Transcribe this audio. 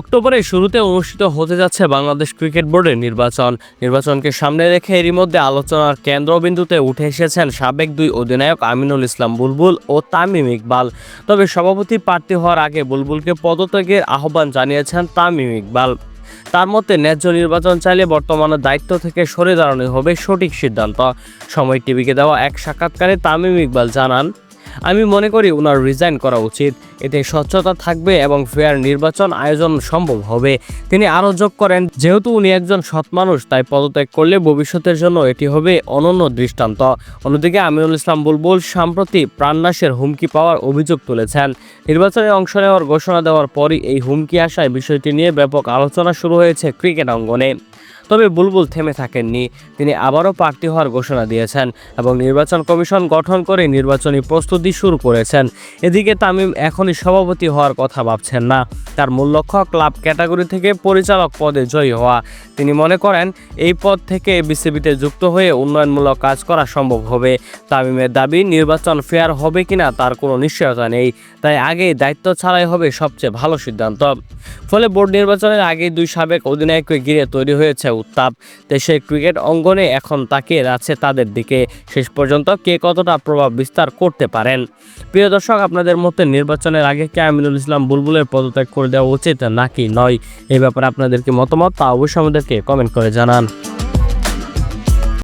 অক্টোবরের শুরুতে অনুষ্ঠিত হতে যাচ্ছে বাংলাদেশ ক্রিকেট বোর্ডের নির্বাচন। নির্বাচনকে সামনে রেখে এরই মধ্যে আলোচনার কেন্দ্রবিন্দুতে উঠে এসেছেন সাবেক দুই অধিনায়ক আমিনুল ইসলাম বুলবুল ও তামিম ইকবাল। তবে সভাপতি প্রার্থী হওয়ার আগে বুলবুলকে পদত্যাগের আহ্বান জানিয়েছেন তামিম ইকবাল। তার মতে, ন্যায্য নির্বাচন চাইলে বর্তমানে দায়িত্ব থেকে সরে দাঁড়ানো হবে সঠিক সিদ্ধান্ত। সময় টিভিকে দেওয়া এক সাক্ষাৎকারে তামিম ইকবাল জানান, আমি মনে করি ওনার রিজাইন করা উচিত। এতে স্বচ্ছতা থাকবে এবং ফেয়ার নির্বাচন আয়োজন সম্ভব হবে। তিনি আরও যোগ করেন, যেহেতু উনি একজন সৎ মানুষ, তাই পদত্যাগ করলে ভবিষ্যতের জন্য এটি হবে অনন্য দৃষ্টান্ত। অন্যদিকে আমিনুল ইসলাম বুলবুল সম্প্রতি প্রাণনাশের হুমকি পাওয়ার অভিযোগ তুলেছেন। নির্বাচনে অংশ নেওয়ার ঘোষণা দেওয়ার পরই এই হুমকি আসায় বিষয়টি নিয়ে ব্যাপক আলোচনা শুরু হয়েছে ক্রিকেট অঙ্গনে। তবে বুলবুল থেমে থাকেননি। তিনি আবারও প্রার্থী হওয়ার ঘোষণা দিয়েছেন এবং নির্বাচন কমিশন গঠন করে নির্বাচনী প্রস্তুতি শুরু করেছেন। এদিকে তামিম এখনই সভাপতি হওয়ার কথা ভাবছেন না। তার মূল লক্ষ্য ক্লাব ক্যাটাগরি থেকে পরিচালক পদে জয়ী হওয়া। তিনি মনে করেন, এই পদ থেকে বিসিবিতে যুক্ত হয়ে উন্নয়নমূলক কাজ করা সম্ভব হবে। তামিমের দাবি, নির্বাচন ফেয়ার হবে কিনা তার কোনো নিশ্চয়তা নেই। তাই আগেই দায়িত্ব ছাড়াই হবে সবচেয়ে ভালো সিদ্ধান্ত। ফলে বোর্ড নির্বাচনের আগে দুই সাবেক অধিনায়ককে ঘিরে তৈরি হয়েছে উত্তাপ। দেশের ক্রিকেট অঙ্গনে এখন তাকিয়ে আছে তাদের দিকে। শেষ পর্যন্ত কে কতটা প্রভাব বিস্তার করতে পারেন? প্রিয় দর্শক, আপনাদের মতে নির্বাচনের আগে কে আমিনুল ইসলাম বুলবুলের পদত্যাগ করে দেওয়া উচিত নাকি নয়? এই ব্যাপারে আপনাদেরকে মতামত তা অবশ্যই আমাদেরকে কমেন্ট করে জানান।